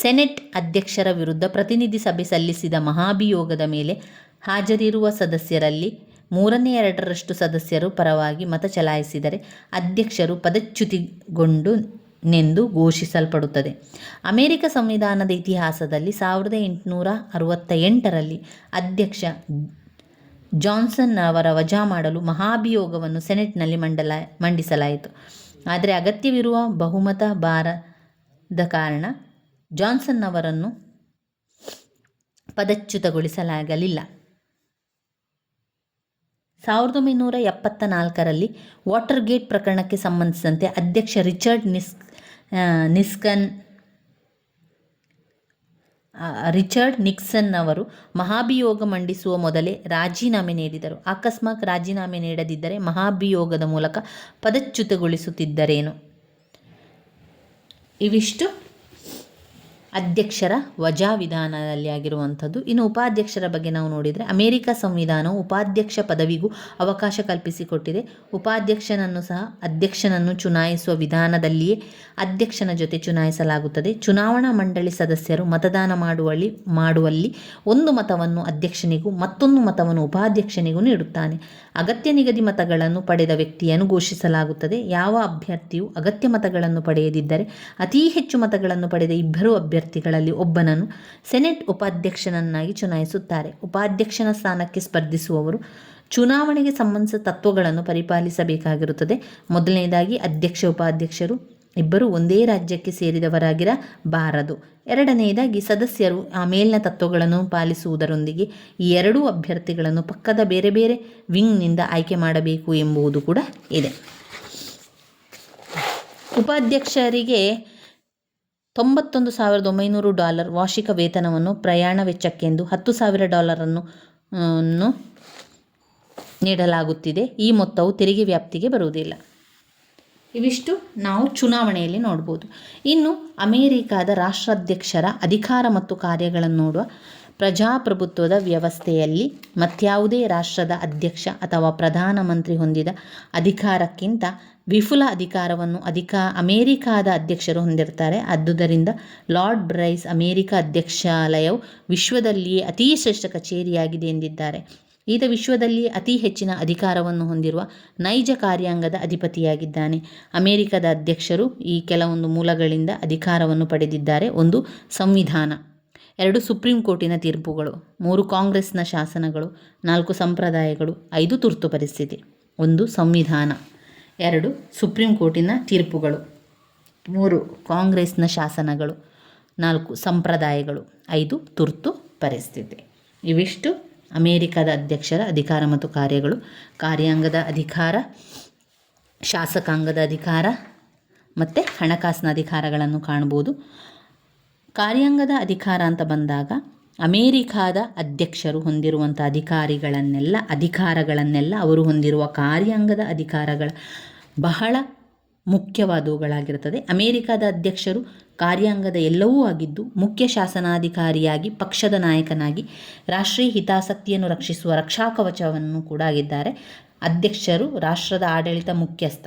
ಸೆನೆಟ್ ಅಧ್ಯಕ್ಷರ ವಿರುದ್ಧ ಪ್ರತಿನಿಧಿ ಸಭೆ ಸಲ್ಲಿಸಿದ ಮಹಾಭಿಯೋಗದ ಮೇಲೆ ಹಾಜರಿರುವ ಸದಸ್ಯರಲ್ಲಿ ಮೂರನೇ ಎರಡರಷ್ಟು ಸದಸ್ಯರು ಪರವಾಗಿ ಮತ ಚಲಾಯಿಸಿದರೆ ಅಧ್ಯಕ್ಷರು ಪದಚ್ಯುತಿಗೊಂಡು ನೆಂದು ಘೋಷಿಸಲ್ಪಡುತ್ತದೆ. ಅಮೆರಿಕ ಸಂವಿಧಾನದ ಇತಿಹಾಸದಲ್ಲಿ ಸಾವಿರದ ಎಂಟುನೂರ ಅರವತ್ತ ಎಂಟರಲ್ಲಿ ಅಧ್ಯಕ್ಷ ಜಾನ್ಸನ್ ಅವರ ವಜಾ ಮಾಡಲು ಮಹಾಭಿಯೋಗವನ್ನು ಸೆನೆಟ್ನಲ್ಲಿ ಮಂಡಲ ಮಂಡಿಸಲಾಯಿತು. ಆದರೆ ಅಗತ್ಯವಿರುವ ಬಹುಮತ ಬಾರದ ಕಾರಣ ಜಾನ್ಸನ್ ಅವರನ್ನು ಪದಚ್ಯುತಗೊಳಿಸಲಾಗಲಿಲ್ಲ. ಸಾವಿರದ ಒಂಬೈನೂರ ಎಪ್ಪತ್ತ ನಾಲ್ಕರಲ್ಲಿ ವಾಟರ್ ಗೇಟ್ ಪ್ರಕರಣಕ್ಕೆ ಸಂಬಂಧಿಸಿದಂತೆ ಅಧ್ಯಕ್ಷ ರಿಚರ್ಡ್ ನಿಸ್ ನಿಸ್ಕನ್ ರಿಚರ್ಡ್ ನಿಕ್ಸನ್ ಅವರು ಮಹಾಭಿಯೋಗ ಮಂಡಿಸುವ ಮೊದಲೇ ರಾಜೀನಾಮೆ ನೀಡಿದರು. ಅಕಸ್ಮಾತ್ ರಾಜೀನಾಮೆ ನೀಡದಿದ್ದರೆ ಮಹಾಭಿಯೋಗದ ಮೂಲಕ ಪದಚ್ಯುತಗೊಳಿಸುತ್ತಿದ್ದರೇನು? ಇವಿಷ್ಟು. ಅಧ್ಯಕ್ಷರ ವಜಾ ವಿಧಾನದಲ್ಲಿ ಆಗಿರುವಂಥದ್ದು. ಇನ್ನು ಉಪಾಧ್ಯಕ್ಷರ ಬಗ್ಗೆ ನಾವು ನೋಡಿದರೆ ಅಮೆರಿಕ ಸಂವಿಧಾನವು ಉಪಾಧ್ಯಕ್ಷ ಪದವಿಗೂ ಅವಕಾಶ ಕಲ್ಪಿಸಿಕೊಟ್ಟಿದೆ. ಉಪಾಧ್ಯಕ್ಷನನ್ನು ಸಹ ಅಧ್ಯಕ್ಷನನ್ನು ಚುನಾಯಿಸುವ ವಿಧಾನದಲ್ಲಿಯೇ ಅಧ್ಯಕ್ಷನ ಜೊತೆ ಚುನಾಯಿಸಲಾಗುತ್ತದೆ. ಚುನಾವಣಾ ಮಂಡಳಿ ಸದಸ್ಯರು ಮತದಾನ ಮಾಡುವಲ್ಲಿ ಮಾಡುವಲ್ಲಿ ಒಂದು ಮತವನ್ನು ಅಧ್ಯಕ್ಷನಿಗೂ ಮತ್ತೊಂದು ಮತವನ್ನು ಉಪಾಧ್ಯಕ್ಷನಿಗೂ ನೀಡುತ್ತಾನೆ. ಅಗತ್ಯ ನಿಗದಿ ಮತಗಳನ್ನು ಪಡೆದ ವ್ಯಕ್ತಿಯನ್ನು ಘೋಷಿಸಲಾಗುತ್ತದೆ. ಯಾವ ಅಭ್ಯರ್ಥಿಯು ಅಗತ್ಯ ಮತಗಳನ್ನು ಪಡೆಯದಿದ್ದರೆ ಅತೀ ಹೆಚ್ಚು ಮತಗಳನ್ನು ಪಡೆದ ಇಬ್ಬರು ಅಭ್ಯರ್ಥಿಗಳಲ್ಲಿ ಒಬ್ಬನನ್ನು ಸೆನೆಟ್ ಉಪಾಧ್ಯಕ್ಷನನ್ನಾಗಿ ಚುನಾಯಿಸುತ್ತಾರೆ. ಉಪಾಧ್ಯಕ್ಷನ ಸ್ಥಾನಕ್ಕೆ ಸ್ಪರ್ಧಿಸುವವರು ಚುನಾವಣೆಗೆ ಸಂಬಂಧಿಸಿದ ತತ್ವಗಳನ್ನು ಪರಿಪಾಲಿಸಬೇಕಾಗಿರುತ್ತದೆ. ಮೊದಲನೆಯದಾಗಿ ಅಧ್ಯಕ್ಷ, ಉಪಾಧ್ಯಕ್ಷರು ಇಬ್ಬರು ಒಂದೇ ರಾಜ್ಯಕ್ಕೆ ಸೇರಿದವರಾಗಿರಬಾರದು ಎರಡನೆಯದಾಗಿ ಸದಸ್ಯರು ಆ ಮೇಲಿನ ತತ್ವಗಳನ್ನು ಪಾಲಿಸುವುದರೊಂದಿಗೆ ಈ ಎರಡೂ ಅಭ್ಯರ್ಥಿಗಳನ್ನು ಪಕ್ಕದ ಬೇರೆ ಬೇರೆ ವಿಂಗ್ನಿಂದ ಆಯ್ಕೆ ಮಾಡಬೇಕು ಎಂಬುದು ಕೂಡ ಇದೆ. ಉಪಾಧ್ಯಕ್ಷರಿಗೆ ತೊಂಬತ್ತೊಂದು ಸಾವಿರದ ಒಂಬೈನೂರು ಡಾಲರ್ ವಾರ್ಷಿಕ ವೇತನವನ್ನು ಪ್ರಯಾಣ ವೆಚ್ಚಕ್ಕೆಂದು ಹತ್ತು ಸಾವಿರ ಡಾಲರನ್ನು ನೀಡಲಾಗುತ್ತಿದೆ. ಈ ಮೊತ್ತವು ತೆರಿಗೆ ವ್ಯಾಪ್ತಿಗೆ ಬರುವುದಿಲ್ಲ. ಇವಿಷ್ಟು ನಾವು ಚುನಾವಣೆಯಲ್ಲಿ ನೋಡ್ಬೋದು. ಇನ್ನು ಅಮೇರಿಕಾದ ರಾಷ್ಟ್ರಾಧ್ಯಕ್ಷರ ಅಧಿಕಾರ ಮತ್ತು ಕಾರ್ಯಗಳನ್ನು ನೋಡುವ ಪ್ರಜಾಪ್ರಭುತ್ವದ ವ್ಯವಸ್ಥೆಯಲ್ಲಿ ಮತ್ಯಾವುದೇ ರಾಷ್ಟ್ರದ ಅಧ್ಯಕ್ಷ ಅಥವಾ ಪ್ರಧಾನಮಂತ್ರಿ ಹೊಂದಿದ ಅಧಿಕಾರಕ್ಕಿಂತ ವಿಫುಲ ಅಧಿಕಾರವನ್ನು ಅಧಿಕಾ ಅಮೇರಿಕಾದ ಅಧ್ಯಕ್ಷರು ಹೊಂದಿರ್ತಾರೆ ಅದ್ದುದರಿಂದ ಲಾರ್ಡ್ ಬ್ರೈಸ್ ಅಮೇರಿಕ ಅಧ್ಯಕ್ಷಾಲಯವು ವಿಶ್ವದಲ್ಲಿಯೇ ಅತೀ ಶ್ರೇಷ್ಠ ಕಚೇರಿಯಾಗಿದೆ ಎಂದಿದ್ದಾರೆ. ಈತ ವಿಶ್ವದಲ್ಲಿ ಅತಿ ಹೆಚ್ಚಿನ ಅಧಿಕಾರವನ್ನು ಹೊಂದಿರುವ ನೈಜ ಕಾರ್ಯಾಂಗದ ಅಧಿಪತಿಯಾಗಿದ್ದಾನೆ. ಅಮೆರಿಕದ ಅಧ್ಯಕ್ಷರು ಈ ಕೆಲವೊಂದು ಮೂಲಗಳಿಂದ ಅಧಿಕಾರವನ್ನು ಪಡೆದಿದ್ದಾರೆ. ಒಂದು ಸಂವಿಧಾನ. ಎರಡು ಸುಪ್ರೀಂ ಕೋರ್ಟಿನ ತೀರ್ಪುಗಳು, ಮೂರು ಕಾಂಗ್ರೆಸ್ನ ಶಾಸನಗಳು, ನಾಲ್ಕು ಸಂಪ್ರದಾಯಗಳು, ಐದು ತುರ್ತು ಪರಿಸ್ಥಿತಿ, ಒಂದು ಸಂವಿಧಾನ, ಎರಡು ಸುಪ್ರೀಂ ಕೋರ್ಟಿನ ತೀರ್ಪುಗಳು, ಮೂರು ಕಾಂಗ್ರೆಸ್ನ ಶಾಸನಗಳು, ನಾಲ್ಕು ಸಂಪ್ರದಾಯಗಳು, ಐದು ತುರ್ತು ಪರಿಸ್ಥಿತಿ. ಇವಿಷ್ಟು ಅಮೇರಿಕದ ಅಧ್ಯಕ್ಷರ ಅಧಿಕಾರ ಮತ್ತು ಕಾರ್ಯಗಳು, ಕಾರ್ಯಾಂಗದ ಅಧಿಕಾರ, ಶಾಸಕಾಂಗದ ಅಧಿಕಾರ ಮತ್ತು ಹಣಕಾಸಿನ ಅಧಿಕಾರಗಳನ್ನು ಕಾಣ್ಬೋದು ಕಾರ್ಯಾಂಗದ ಅಧಿಕಾರ ಅಂತ ಬಂದಾಗ ಅಮೇರಿಕಾದ ಅಧ್ಯಕ್ಷರು ಹೊಂದಿರುವಂಥ ಅಧಿಕಾರಿಗಳನ್ನೆಲ್ಲ, ಅಧಿಕಾರಗಳನ್ನೆಲ್ಲ ಅವರು ಹೊಂದಿರುವ ಕಾರ್ಯಾಂಗದ ಅಧಿಕಾರಗಳ ಬಹಳ ಮುಖ್ಯವಾದವುಗಳಾಗಿರುತ್ತದೆ. ಅಮೇರಿಕಾದ ಅಧ್ಯಕ್ಷರು ಕಾರ್ಯಾಂಗದ ಎಲ್ಲವೂ ಆಗಿದ್ದು, ಮುಖ್ಯ ಶಾಸನಾಧಿಕಾರಿಯಾಗಿ, ಪಕ್ಷದ ನಾಯಕನಾಗಿ ರಾಷ್ಟ್ರೀಯ ಹಿತಾಸಕ್ತಿಯನ್ನು ರಕ್ಷಿಸುವ ರಕ್ಷಾ ಕವಚವನ್ನು ಕೂಡ ಆಗಿದ್ದಾರೆ. ಅಧ್ಯಕ್ಷರು ರಾಷ್ಟ್ರದ ಆಡಳಿತ ಮುಖ್ಯಸ್ಥ.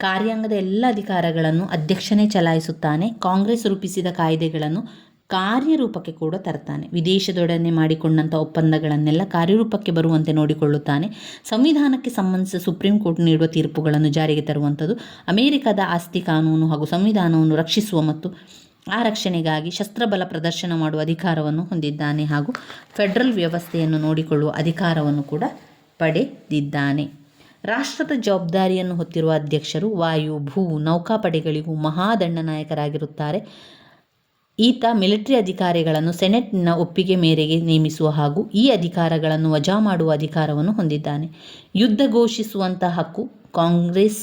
ಕಾರ್ಯಾಂಗದ ಎಲ್ಲ ಅಧಿಕಾರಗಳನ್ನು ಅಧ್ಯಕ್ಷನೇ ಚಲಾಯಿಸುತ್ತಾನೆ. ಕಾಂಗ್ರೆಸ್ ರೂಪಿಸಿದ ಕಾಯ್ದೆಗಳನ್ನು ಕಾರ್ಯರೂಪಕ್ಕೆ ಕೂಡ ತರ್ತಾನೆ. ವಿದೇಶದೊಡನೆ ಮಾಡಿಕೊಂಡಂಥ ಒಪ್ಪಂದಗಳನ್ನೆಲ್ಲ ಕಾರ್ಯರೂಪಕ್ಕೆ ಬರುವಂತೆ ನೋಡಿಕೊಳ್ಳುತ್ತಾನೆ. ಸಂವಿಧಾನಕ್ಕೆ ಸಂಬಂಧಿಸಿದ ಸುಪ್ರೀಂ ಕೋರ್ಟ್ ನೀಡುವ ತೀರ್ಪುಗಳನ್ನು ಜಾರಿಗೆ ತರುವಂಥದ್ದು ಅಮೆರಿಕದ ಆಸ್ತಿ ಕಾನೂನು ಹಾಗೂ ಸಂವಿಧಾನವನ್ನು ರಕ್ಷಿಸುವ ಮತ್ತು ಆ ರಕ್ಷಣೆಗಾಗಿ ಶಸ್ತ್ರಬಲ ಪ್ರದರ್ಶನ ಮಾಡುವ ಅಧಿಕಾರವನ್ನು ಹೊಂದಿದ್ದಾನೆ ಹಾಗೂ ಫೆಡರಲ್ ವ್ಯವಸ್ಥೆಯನ್ನು ನೋಡಿಕೊಳ್ಳುವ ಅಧಿಕಾರವನ್ನು ಕೂಡ ಪಡೆದಿದ್ದಾನೆ. ರಾಷ್ಟ್ರದ ಜವಾಬ್ದಾರಿಯನ್ನು ಹೊತ್ತಿರುವ ಅಧ್ಯಕ್ಷರು, ವಾಯು, ಭೂ, ನೌಕಾಪಡೆಗಳಿಗೂ ಮಹಾದಂಡನಾಯಕರಾಗಿರುತ್ತಾರೆ. ಈತ ಮಿಲಿಟರಿ ಅಧಿಕಾರಿಗಳನ್ನು ಸೆನೆಟ್ನ ಒಪ್ಪಿಗೆ ಮೇರೆಗೆ ನೇಮಿಸುವ ಹಾಗೂ ಈ ಅಧಿಕಾರಗಳನ್ನು ವಜಾ ಮಾಡುವ ಅಧಿಕಾರವನ್ನು ಹೊಂದಿದ್ದಾನೆ. ಯುದ್ಧ ಘೋಷಿಸುವಂಥ ಹಕ್ಕು ಕಾಂಗ್ರೆಸ್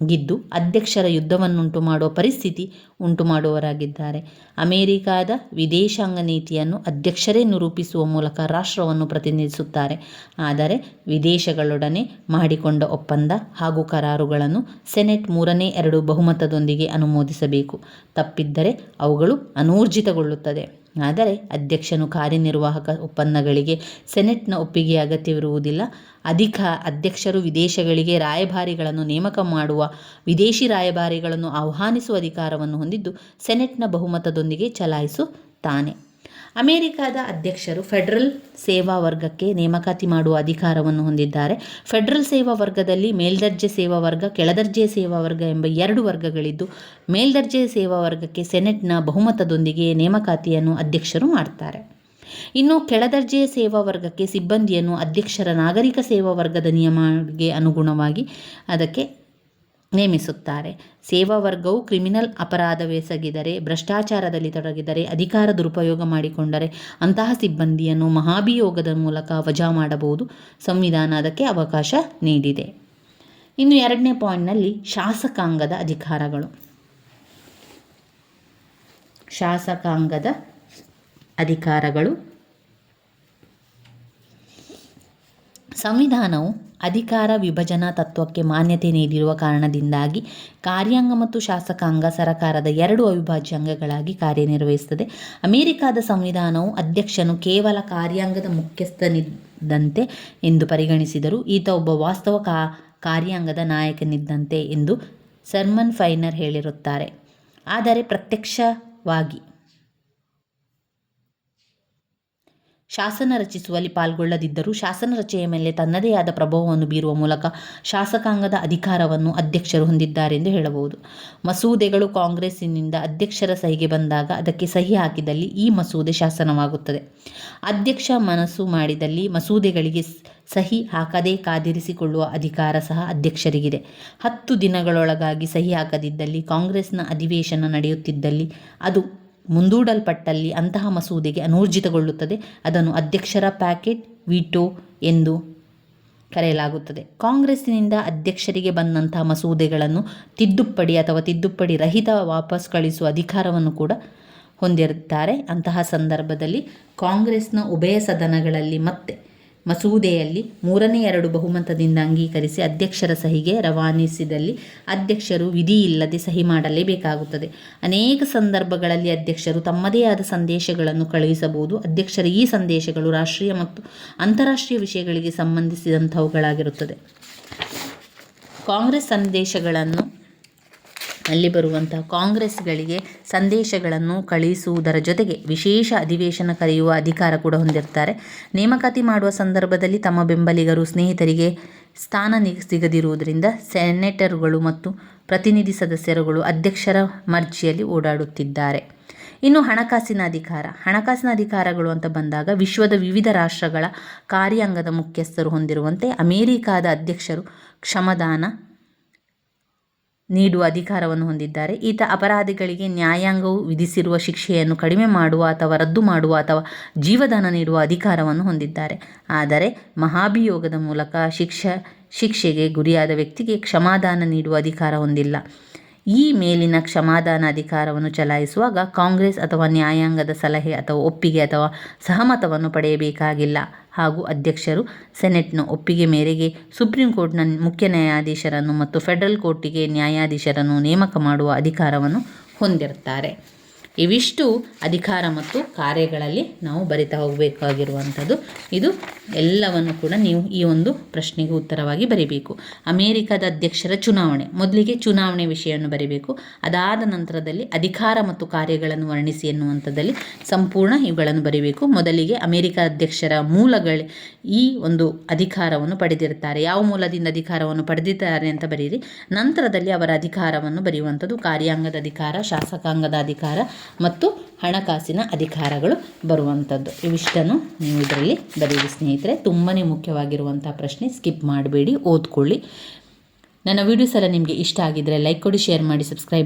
ಗಿದ್ದು, ಅಧ್ಯಕ್ಷರ ಯುದ್ಧವನ್ನುಂಟು ಮಾಡುವ ಪರಿಸ್ಥಿತಿ ಉಂಟು ಮಾಡುವವರಾಗಿದ್ದಾರೆ ಅಮೆರಿಕಾದ ವಿದೇಶಾಂಗ ನೀತಿಯನ್ನು ಅಧ್ಯಕ್ಷರೇ ನಿರೂಪಿಸುವ ಮೂಲಕ ರಾಷ್ಟ್ರವನ್ನು ಪ್ರತಿನಿಧಿಸುತ್ತಾರೆ. ಆದರೆ ವಿದೇಶಗಳೊಡನೆ ಮಾಡಿಕೊಂಡ ಒಪ್ಪಂದ ಹಾಗೂ ಕರಾರುಗಳನ್ನು ಸೆನೆಟ್ ಮೂರನೇ ಎರಡು ಬಹುಮತದೊಂದಿಗೆ ಅನುಮೋದಿಸಬೇಕು. ತಪ್ಪಿದ್ದರೆ ಅವುಗಳು ಅನೂರ್ಜಿತಗೊಳ್ಳುತ್ತದೆ. ಆದರೆ ಅಧ್ಯಕ್ಷನು ಕಾರ್ಯನಿರ್ವಾಹಕ ಒಪ್ಪಂದಗಳಿಗೆ ಸೆನೆಟ್ನ ಒಪ್ಪಿಗೆ ಅಗತ್ಯವಿರುವುದಿಲ್ಲ. ಅಧಿಕ ಅಧ್ಯಕ್ಷರು ವಿದೇಶಗಳಿಗೆ ರಾಯಭಾರಿಗಳನ್ನು ನೇಮಕ ಮಾಡುವ ವಿದೇಶಿ ರಾಯಭಾರಿಗಳನ್ನು ಆಹ್ವಾನಿಸುವ ಅಧಿಕಾರವನ್ನು ಹೊಂದಿದ್ದು ಸೆನೆಟ್ನ ಬಹುಮತದೊಂದಿಗೆ ಚಲಾಯಿಸುತ್ತಾನೆ ಅಮೆರಿಕದ ಅಧ್ಯಕ್ಷರು ಫೆಡರಲ್ ಸೇವಾ ವರ್ಗಕ್ಕೆ ನೇಮಕಾತಿ ಮಾಡುವ ಅಧಿಕಾರವನ್ನು ಹೊಂದಿದ್ದಾರೆ. ಫೆಡರಲ್ ಸೇವಾ ವರ್ಗದಲ್ಲಿ ಮೇಲ್ದರ್ಜೆ ಸೇವಾ ವರ್ಗ, ಕೆಳದರ್ಜೆ ಸೇವಾ ವರ್ಗ ಎಂಬ ಎರಡು ವರ್ಗಗಳಿದ್ದು ಮೇಲ್ದರ್ಜೆಯ ಸೇವಾ ವರ್ಗಕ್ಕೆ ಸೆನೆಟ್ನ ಬಹುಮತದೊಂದಿಗೆ ನೇಮಕಾತಿಯನ್ನು ಅಧ್ಯಕ್ಷರು ಮಾಡ್ತಾರೆ. ಇನ್ನು ಕೆಳದರ್ಜೆಯ ಸೇವಾ ವರ್ಗಕ್ಕೆ ಸಿಬ್ಬಂದಿಯನ್ನು ಅಧ್ಯಕ್ಷರ ನಾಗರಿಕ ಸೇವಾ ವರ್ಗದ ನಿಯಮಗೆ ಅನುಗುಣವಾಗಿ ಅದಕ್ಕೆ ನೇಮಿಸುತ್ತಾರೆ. ಸೇವಾ ವರ್ಗವು ಕ್ರಿಮಿನಲ್ ಅಪರಾಧವೆಸಗಿದರೆ ಭ್ರಷ್ಟಾಚಾರದಲ್ಲಿ ತೊಡಗಿದರೆ, ಅಧಿಕಾರ ದುರುಪಯೋಗ ಮಾಡಿಕೊಂಡರೆ ಅಂತಹ ಸಿಬ್ಬಂದಿಯನ್ನು ಮಹಾಭಿಯೋಗದ ಮೂಲಕ ವಜಾ ಮಾಡಬಹುದು. ಸಂವಿಧಾನ ಅದಕ್ಕೆ ಅವಕಾಶ ನೀಡಿದೆ. ಇನ್ನು ಎರಡನೇ ಪಾಯಿಂಟ್ನಲ್ಲಿ ಶಾಸಕಾಂಗದ ಅಧಿಕಾರಗಳು. ಶಾಸಕಾಂಗದ ಅಧಿಕಾರಗಳು. ಸಂವಿಧಾನವು ಅಧಿಕಾರ ವಿಭಜನಾ ತತ್ವಕ್ಕೆ ಮಾನ್ಯತೆ ನೀಡಿರುವ ಕಾರಣದಿಂದಾಗಿ ಕಾರ್ಯಾಂಗ ಮತ್ತು ಶಾಸಕಾಂಗ ಸರಕಾರದ ಎರಡು ಅವಿಭಾಜ್ಯ ಅಂಗಗಳಾಗಿ ಕಾರ್ಯನಿರ್ವಹಿಸುತ್ತದೆ. ಅಮೆರಿಕಾದ ಸಂವಿಧಾನವು ಅಧ್ಯಕ್ಷನು ಕೇವಲ ಕಾರ್ಯಾಂಗದ ಮುಖ್ಯಸ್ಥನಿದ್ದಂತೆ ಎಂದು ಪರಿಗಣಿಸಿದರು ಈತ ಒಬ್ಬ ವಾಸ್ತವ ಕಾ, ಕಾರ್ಯಾಂಗದ ನಾಯಕನಿದ್ದಂತೆ ಎಂದು ಸರ್ಮನ್ ಫೈನರ್ ಹೇಳಿರುತ್ತಾರೆ. ಆದರೆ ಪ್ರತ್ಯಕ್ಷವಾಗಿ ಶಾಸನ ರಚಿಸುವಲ್ಲಿ ಪಾಲ್ಗೊಳ್ಳದಿದ್ದರೂ ಶಾಸನ ರಚೆಯ ಮೇಲೆ ತನ್ನದೇ ಆದ ಪ್ರಭಾವವನ್ನು ಬೀರುವ ಮೂಲಕ ಶಾಸಕಾಂಗದ ಅಧಿಕಾರವನ್ನು ಅಧ್ಯಕ್ಷರು ಹೊಂದಿದ್ದಾರೆ ಎಂದು ಹೇಳಬಹುದು. ಮಸೂದೆಗಳು ಕಾಂಗ್ರೆಸ್ಸಿನಿಂದ ಅಧ್ಯಕ್ಷರ ಸಹಿಗೆ ಬಂದಾಗ ಅದಕ್ಕೆ ಸಹಿ ಹಾಕಿದಲ್ಲಿ ಈ ಮಸೂದೆ ಶಾಸನವಾಗುತ್ತದೆ. ಅಧ್ಯಕ್ಷ ಮನಸ್ಸು ಮಾಡಿದಲ್ಲಿ ಮಸೂದೆಗಳಿಗೆ ಸಹಿ ಹಾಕದೇ ಕಾದಿರಿಸಿಕೊಳ್ಳುವ ಅಧಿಕಾರ ಸಹ ಅಧ್ಯಕ್ಷರಿಗಿದೆ. ಹತ್ತು ದಿನಗಳೊಳಗಾಗಿ ಸಹಿ ಹಾಕದಿದ್ದಲ್ಲಿ ಕಾಂಗ್ರೆಸ್ನ ಅಧಿವೇಶನ ನಡೆಯುತ್ತಿದ್ದಲ್ಲಿ ಅದು ಮುಂದೂಡಲ್ಪಟ್ಟಲ್ಲಿ ಅಂತಹ ಮಸೂದೆಗೆ ಅನೂರ್ಜಿತಗೊಳ್ಳುತ್ತದೆ. ಅದನ್ನು ಅಧ್ಯಕ್ಷರ ಪ್ಯಾಕೆಟ್, ವಿಟೋ ಎಂದು ಕರೆಯಲಾಗುತ್ತದೆ. ಕಾಂಗ್ರೆಸ್ಸಿನಿಂದ ಅಧ್ಯಕ್ಷರಿಗೆ ಬಂದಂತಹ ಮಸೂದೆಗಳನ್ನು ತಿದ್ದುಪಡಿ ಅಥವಾ ತಿದ್ದುಪಡಿ ರಹಿತ ವಾಪಸ್ ಕಳಿಸುವ ಅಧಿಕಾರವನ್ನು ಕೂಡ ಹೊಂದಿರುತ್ತಾರೆ. ಅಂತಹ ಸಂದರ್ಭದಲ್ಲಿ ಕಾಂಗ್ರೆಸ್ನ ಉಭಯ ಸದನಗಳಲ್ಲಿ ಮತ್ತೆ ಮಸೂದೆಯಲ್ಲಿ ಮೂರನೇ ಎರಡು ಬಹುಮತದಿಂದ ಅಂಗೀಕರಿಸಿ ಅಧ್ಯಕ್ಷರ ಸಹಿಗೆ ರವಾನಿಸಿದಲ್ಲಿ ಅಧ್ಯಕ್ಷರು ವಿಧಿ ಇಲ್ಲದೆ ಸಹಿ ಮಾಡಲೇಬೇಕಾಗುತ್ತದೆ. ಅನೇಕ ಸಂದರ್ಭಗಳಲ್ಲಿ ಅಧ್ಯಕ್ಷರು ತಮ್ಮದೇ ಆದ ಸಂದೇಶಗಳನ್ನು ಕಳುಹಿಸಬಹುದು. ಅಧ್ಯಕ್ಷರ ಈ ಸಂದೇಶಗಳು ರಾಷ್ಟ್ರೀಯ ಮತ್ತು ಅಂತಾರಾಷ್ಟ್ರೀಯ ವಿಷಯಗಳಿಗೆ ಸಂಬಂಧಿಸಿದಂಥವುಗಳಾಗಿರುತ್ತದೆ. ಕಾಂಗ್ರೆಸ್ ಸಂದೇಶಗಳನ್ನು ಅಲ್ಲಿ ಬರುವಂತಹ ಕಾಂಗ್ರೆಸ್ಗಳಿಗೆ ಸಂದೇಶಗಳನ್ನು ಕಳುಹಿಸುವುದರ ಜೊತೆಗೆ ವಿಶೇಷ ಅಧಿವೇಶನ ಕರೆಯುವ ಅಧಿಕಾರ ಕೂಡ ಹೊಂದಿರ್ತಾರೆ. ನೇಮಕಾತಿ ಮಾಡುವ ಸಂದರ್ಭದಲ್ಲಿ ತಮ್ಮ ಬೆಂಬಲಿಗರು, ಸ್ನೇಹಿತರಿಗೆ ಸ್ಥಾನ ಸಿಗದಿರುವುದರಿಂದ ಸೆನೆಟರ್ಗಳು ಮತ್ತು ಪ್ರತಿನಿಧಿ ಸದಸ್ಯರುಗಳು ಅಧ್ಯಕ್ಷರ ಮರ್ಜಿಯಲ್ಲಿ ಓಡಾಡುತ್ತಿದ್ದಾರೆ. ಇನ್ನು ಹಣಕಾಸಿನ ಅಧಿಕಾರ. ಹಣಕಾಸಿನ ಅಧಿಕಾರಗಳು ಅಂತ ಬಂದಾಗ ವಿಶ್ವದ ವಿವಿಧ ರಾಷ್ಟ್ರಗಳ ಕಾರ್ಯಾಂಗದ ಮುಖ್ಯಸ್ಥರು ಹೊಂದಿರುವಂತೆ ಅಮೇರಿಕಾದ ಅಧ್ಯಕ್ಷರು ಕ್ಷಮದಾನ ನೀಡುವ ಅಧಿಕಾರವನ್ನು ಹೊಂದಿದ್ದಾರೆ. ಈತ ಅಪರಾಧಿಗಳಿಗೆ ನ್ಯಾಯಾಂಗವು ವಿಧಿಸಿರುವ ಶಿಕ್ಷೆಯನ್ನು ಕಡಿಮೆ ಮಾಡುವ ಅಥವಾ ರದ್ದು ಮಾಡುವ ಅಥವಾ ಜೀವದಾನ ನೀಡುವ ಅಧಿಕಾರವನ್ನು ಹೊಂದಿದ್ದಾರೆ. ಆದರೆ ಮಹಾಭಿಯೋಗದ ಮೂಲಕ ಶಿಕ್ಷ, ಶಿಕ್ಷೆಗೆ ಗುರಿಯಾದ ವ್ಯಕ್ತಿಗೆ ಕ್ಷಮಾದಾನ ನೀಡುವ ಅಧಿಕಾರ ಹೊಂದಿಲ್ಲ. ಈ ಮೇಲಿನ ಕ್ಷಮಾದಾನ ಅಧಿಕಾರವನ್ನು ಚಲಾಯಿಸುವಾಗ ಕಾಂಗ್ರೆಸ್ ಅಥವಾ ನ್ಯಾಯಾಂಗದ ಸಲಹೆ ಅಥವಾ ಒಪ್ಪಿಗೆ ಅಥವಾ ಸಹಮತವನ್ನು ಪಡೆಯಬೇಕಾಗಿಲ್ಲ. ಹಾಗೂ ಅಧ್ಯಕ್ಷರು ಸೆನೆಟ್ನ ಒಪ್ಪಿಗೆ ಮೇರೆಗೆ ಸುಪ್ರೀಂ ಕೋರ್ಟ್ನ ಮುಖ್ಯ ನ್ಯಾಯಾಧೀಶರನ್ನು ಮತ್ತು ಫೆಡರಲ್ ಕೋರ್ಟಿಗೆ ನ್ಯಾಯಾಧೀಶರನ್ನು ನೇಮಕ ಮಾಡುವ ಅಧಿಕಾರವನ್ನು ಹೊಂದಿರ್ತಾರೆ ಇವಿಷ್ಟು ಅಧಿಕಾರ ಮತ್ತು ಕಾರ್ಯಗಳಲ್ಲಿ ನಾವು ಬರಿತಾ ಹೋಗಬೇಕಾಗಿರುವಂಥದ್ದು. ಇದು ಎಲ್ಲವನ್ನು ಕೂಡ ನೀವು ಈ ಒಂದು ಪ್ರಶ್ನೆಗೆ ಉತ್ತರವಾಗಿ ಬರೀಬೇಕು. ಅಮೇರಿಕಾದ ಅಧ್ಯಕ್ಷರ ಚುನಾವಣೆ. ಮೊದಲಿಗೆ ಚುನಾವಣೆ ವಿಷಯವನ್ನು ಬರೀಬೇಕು. ಅದಾದ ನಂತರದಲ್ಲಿ ಅಧಿಕಾರ ಮತ್ತು ಕಾರ್ಯಗಳನ್ನು ವರ್ಣಿಸಿ ಎನ್ನುವಂಥದ್ದಲ್ಲಿ ಸಂಪೂರ್ಣ ಇವುಗಳನ್ನು ಬರೀಬೇಕು. ಮೊದಲಿಗೆ ಅಮೇರಿಕ ಅಧ್ಯಕ್ಷರ ಮೂಲಗಳು ಈ ಒಂದು ಅಧಿಕಾರವನ್ನು ಪಡೆದಿರುತ್ತಾರೆ. ಯಾವ ಮೂಲದಿಂದ ಅಧಿಕಾರವನ್ನು ಪಡೆದಿದ್ದಾರೆ ಅಂತ ಬರೀರಿ. ನಂತರದಲ್ಲಿ ಅವರ ಅಧಿಕಾರವನ್ನು ಬರೆಯುವಂಥದ್ದು ಕಾರ್ಯಾಂಗದ ಅಧಿಕಾರ, ಶಾಸಕಾಂಗದ ಅಧಿಕಾರ ಮತ್ತು ಹಣಕಾಸಿನ ಅಧಿಕಾರಗಳು ಬರುವಂಥದ್ದು. ಇವಿಷ್ಟನ್ನು ನೀವು ಇದರಲ್ಲಿ ಬರೀರಿ ಸ್ನೇಹಿತರೆ. ತುಂಬಾ ಮುಖ್ಯವಾಗಿರುವಂಥ ಪ್ರಶ್ನೆ ಸ್ಕಿಪ್ ಮಾಡಬೇಡಿ, ಓದ್ಕೊಳ್ಳಿ. ನನ್ನ ವೀಡಿಯೋಸ್ ಎಲ್ಲ ನಿಮಗೆ ಇಷ್ಟ ಆಗಿದ್ದರೆ ಲೈಕ್ ಕೊಡಿ ಶೇರ್ ಮಾಡಿ ಸಬ್ಸ್ಕ್ರೈಬ್